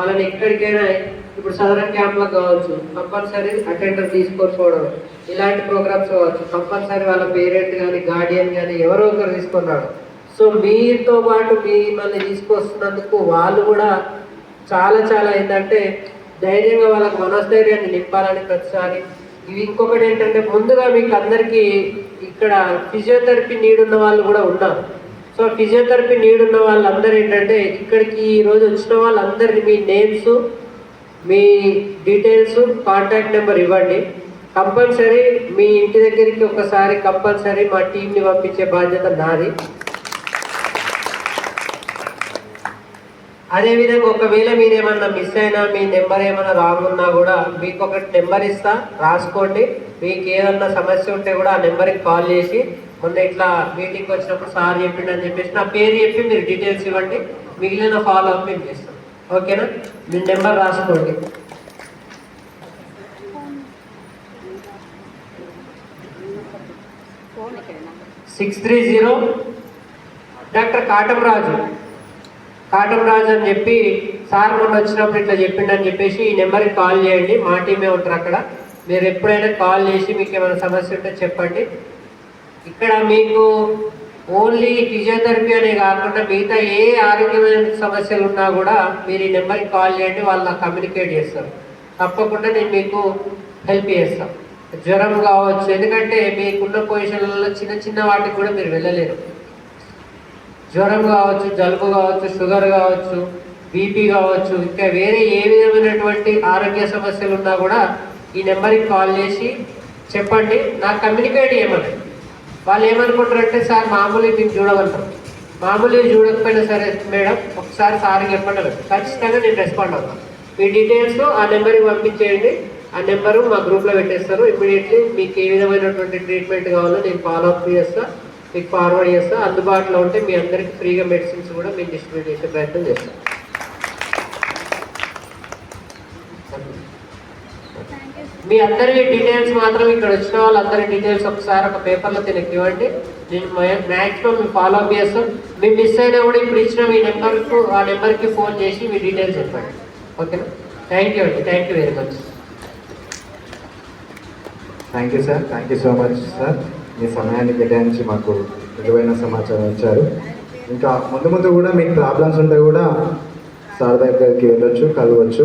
వాళ్ళని ఎక్కడికైనా ఇప్పుడు సదరన్ క్యాంప్లకు కావచ్చు కంపల్సరీ అటెండర్ తీసుకొచ్చుకోవడం ఇలాంటి ప్రోగ్రామ్స్ కావచ్చు కంపల్సరీ వాళ్ళ పేరెంట్ కానీ గార్డియన్ కానీ ఎవరో ఒకరు తీసుకున్నాడు. సో మీతో పాటు మిమ్మల్ని తీసుకొస్తున్నందుకు వాళ్ళు కూడా చాలా చాలా ఏంటంటే ధైర్యంగా వాళ్ళకి మనోస్థైర్యాన్ని నింపాలని ప్రతిసారి. ఇవి ఇంకొకటి ఏంటంటే ముందుగా మీకు అందరికీ ఇక్కడ ఫిజియోథెరపీ నీడ్ ఉన్న వాళ్ళు కూడా ఉన్నారు. సో ఫిజియోథెరపీ నీడ్ ఉన్న వాళ్ళందరూ ఏంటంటే ఇక్కడికి ఈరోజు వచ్చిన వాళ్ళందరినీ మీ నేమ్స్ మీ డీటెయిల్స్ కాంటాక్ట్ నెంబర్ ఇవ్వండి. కంపల్సరీ మీ ఇంటి దగ్గరికి ఒకసారి కంపల్సరీ మా టీంని పంపించే బాధ్యత నాది. అదేవిధంగా ఒకవేళ మీరేమన్నా మిస్ అయినా మీ నెంబర్ ఏమైనా రాంగ్ కూడా మీకు ఒకటి నెంబర్ ఇస్తా రాసుకోండి. మీకు ఏదన్నా సమస్య ఉంటే కూడా ఆ నెంబర్కి కాల్ చేసి మొన్న ఇట్లా మీటింగ్ వచ్చినప్పుడు సార్ చెప్పిండు అని చెప్పేసి నా పేరు చెప్పి మీరు డీటెయిల్స్ ఇవ్వండి. మిగిలిన ఫాలో అప్ మేము చేస్తాం. ఓకేనా మీ నెంబర్ రాసుకోండి. Six three zero doctor Katamraju Katamraju అని చెప్పి సార్ మొన్న వచ్చినప్పుడు ఇట్లా చెప్పిండని చెప్పేసి ఈ నెంబర్కి కాల్ చేయండి. మా టీమే ఉంటారు అక్కడ. మీరు ఎప్పుడైనా కాల్ చేసి మీకు ఏమైనా సమస్య ఉంటే చెప్పండి. ఇక్కడ మీకు ఓన్లీ ఫిజియోథెరపీ అనే కాకుండా మిగతా ఏ ఆరోగ్యమైన సమస్యలు ఉన్నా కూడా మీరు ఈ నెంబర్కి కాల్ చేయండి వాళ్ళు నాకు కమ్యూనికేట్ చేస్తారు. తప్పకుండా నేను మీకు హెల్ప్ చేస్తాను జ్వరం కావచ్చు ఎందుకంటే మీకున్న పొజిషన్లలో చిన్న చిన్న వాటికి కూడా మీరు వెళ్ళలేరు. జ్వరం కావచ్చు జలుబు కావచ్చు షుగర్ కావచ్చు బీపీ కావచ్చు ఇంకా వేరే ఏ విధమైనటువంటి ఆరోగ్య సమస్యలు ఉన్నా కూడా ఈ నెంబర్కి కాల్ చేసి చెప్పండి. నాకు కమ్యూనికేట్ చేయమని. వాళ్ళు ఏమనుకుంటారంటే సార్ మామూలుగా నేను చూడగలుగుతాం. మామూలుగా చూడకపోయినా సరే మేడం ఒకసారి సార్ చెప్పండి ఖచ్చితంగా నేను రెస్పాండ్ అవుతాను మీ డీటెయిల్స్ ఆ నెంబర్కి పంపించేయండి. ఆ నెంబరు మా గ్రూప్లో పెట్టేస్తారు. ఇమ్మీడియట్లీ మీకు ఏ విధమైనటువంటి ట్రీట్మెంట్ కావాలో నేను ఫాలో అప్ చేస్తాను మీకు ఫార్వర్డ్ చేస్తాను అందుబాటులో ఉంటే మీ అందరికీ ఫ్రీగా మెడిసిన్స్ కూడా మేము డిస్ట్రిబ్యూట్ చేసే ప్రయత్నం చేస్తాం. మీ అందరి డీటెయిల్స్ మాత్రం ఇక్కడ వచ్చిన వాళ్ళందరి డీటెయిల్స్ ఒకసారి ఒక పేపర్లో తినకి ఇవ్వండి నేను మ్యాక్సిమం మీ ఫాలో అప్ చేస్తాం. మీరు మిస్ అయినా కూడా ఇప్పుడు ఇచ్చిన మీ నెంబర్కు ఆ నెంబర్కి ఫోన్ చేసి మీ డీటెయిల్స్ చెప్పండి. ఓకేనా? థ్యాంక్ యూ అండి. Thank you very much thank you sir thank you so much sir మీ సమయాన్ని కేటాయించి మాకు విలువైన సమాచారం ఇచ్చారు. ఇంకా ముందు ముందు కూడా మీకు ప్రాబ్లమ్స్ ఉంటే కూడా సార్ దగ్గరికి వెళ్ళొచ్చు కలవచ్చు.